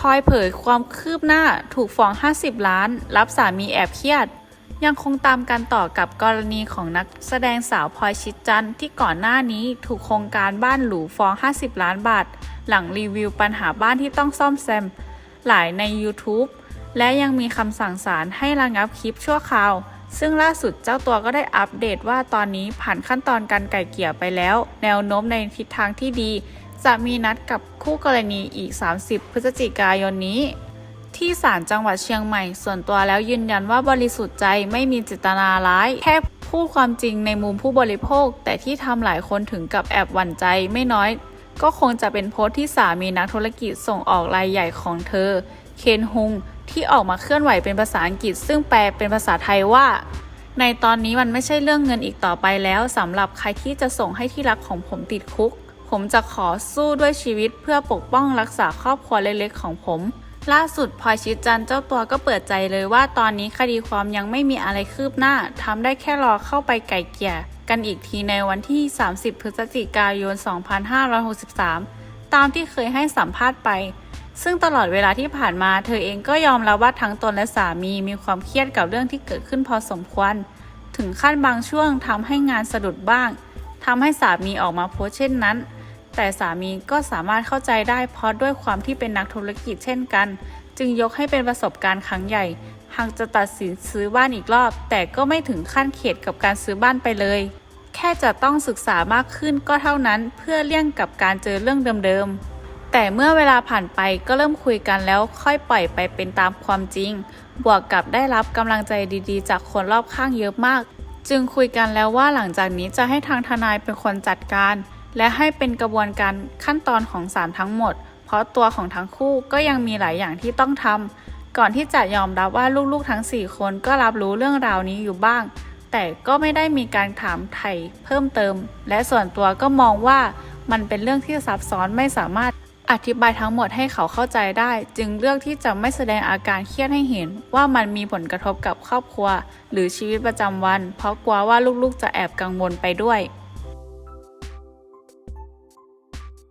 พลอยเผยความคืบหน้าถูกฟ้อง 50 ล้าน รับสามีแอบเครียด ยังคงตามกันต่อกับกรณีของนักแสดงสาวพลอยชิดจันทร์ที่ก่อนหน้านี้ถูกโครงการบ้านหรูฟ้อง 50 ล้านบาท หลังรีวิวปัญหาบ้านที่ต้องซ่อมแซม หลายใน YouTube และยังมีคำสั่งศาลให้ระงับคลิปชั่วคราว ซึ่งล่าสุดเจ้าตัวก็ได้อัปเดตว่าตอนนี้ผ่านขั้นตอนการไก่เกี่ยไปแล้ว แนวโน้มในทิศทางที่ดี จะมีนัดกับคู่กรณีอีก 30 พฤศจิกายนนี้ ที่ศาลจังหวัดเชียงใหม่ ส่วนตัวแล้วยืนยันว่าบริสุทธิ์ใจไม่มีเจตนาร้าย แค่พูดความจริงในมุมผู้บริโภค แต่ที่ทำหลายคนถึงกับแอบหวั่นใจไม่น้อย ก็คงจะเป็นโพสต์ที่สามีนักธุรกิจส่งออกรายใหญ่ของเธอ เคนฮุงที่ออกมาเคลื่อนไหวเป็นภาษาอังกฤษ ซึ่งแปลเป็นภาษาไทยว่า ในตอนนี้มันไม่ใช่เรื่องเงินอีกต่อไปแล้วสำหรับใครที่จะส่งให้ที่รักของผมติดคุก ผมจะขอสู้ด้วยชีวิตเพื่อปกป้องรักษาครอบครัวเล็กๆของผม ล่าสุดพลอยชิดจันทร์เจ้าตัวก็เปิดใจเลยว่าตอนนี้คดีความยังไม่มีอะไรคืบหน้าทำได้แค่รอเข้าไปไก่เกี่ยกันอีกทีในวันที่ 30 พฤศจิกายน 2563 ตามที่เคยให้สัมภาษณ์ไป ซึ่งตลอดเวลาที่ผ่านมาเธอเองก็ยอมรับว่าทั้งตนและสามีมีความเครียดกับเรื่องที่เกิดขึ้นพอสมควร ถึงขั้นบางช่วงทำให้งานสะดุดบ้างทำให้สามีออกมาโพสเช่นนั้น แต่สามีก็สามารถเข้าใจได้เพราะด้วยความที่เป็นนักธุรกิจเช่นกัน จึงยกให้เป็นประสบการณ์ครั้งใหญ่ หากจะตัดสินซื้อบ้านอีกรอบ แต่ก็ไม่ถึงขั้นเข็ดกับการซื้อบ้านไปเลย แค่จะต้องศึกษามากขึ้นก็เท่านั้นเพื่อเลี่ยงกับการเจอเรื่องเดิมๆ แต่เมื่อเวลาผ่านไปก็เริ่มคุยกันแล้วค่อยปล่อยไปเป็นตามความจริง บวกกับได้รับกำลังใจดีๆ จากคนรอบข้างเยอะมาก จึงคุยกันแล้วว่าหลังจากนี้จะให้ทางทนายเป็นคนจัดการ และให้เป็นกระบวนการขั้นตอนของศาลทั้งหมด เพราะตัวของทั้งคู่ก็ยังมีหลายอย่างที่ต้องทำก่อนที่จะยอมรับว่าลูกๆทั้ง 4 คนก็รับรู้เรื่องราวนี้อยู่บ้าง แต่ก็ไม่ได้มีการถามไถ่เพิ่มเติม และส่วนตัวก็มองว่ามันเป็นเรื่องที่ซับซ้อนไม่สามารถอธิบายทั้งหมดให้เขาเข้าใจได้ จึงเลือกที่จะไม่แสดงอาการเครียดให้เห็น ว่ามันมีผลกระทบกับครอบครัว หรือชีวิตประจำวัน เพราะกลัวว่าลูกๆจะแอบกังวลไปด้วย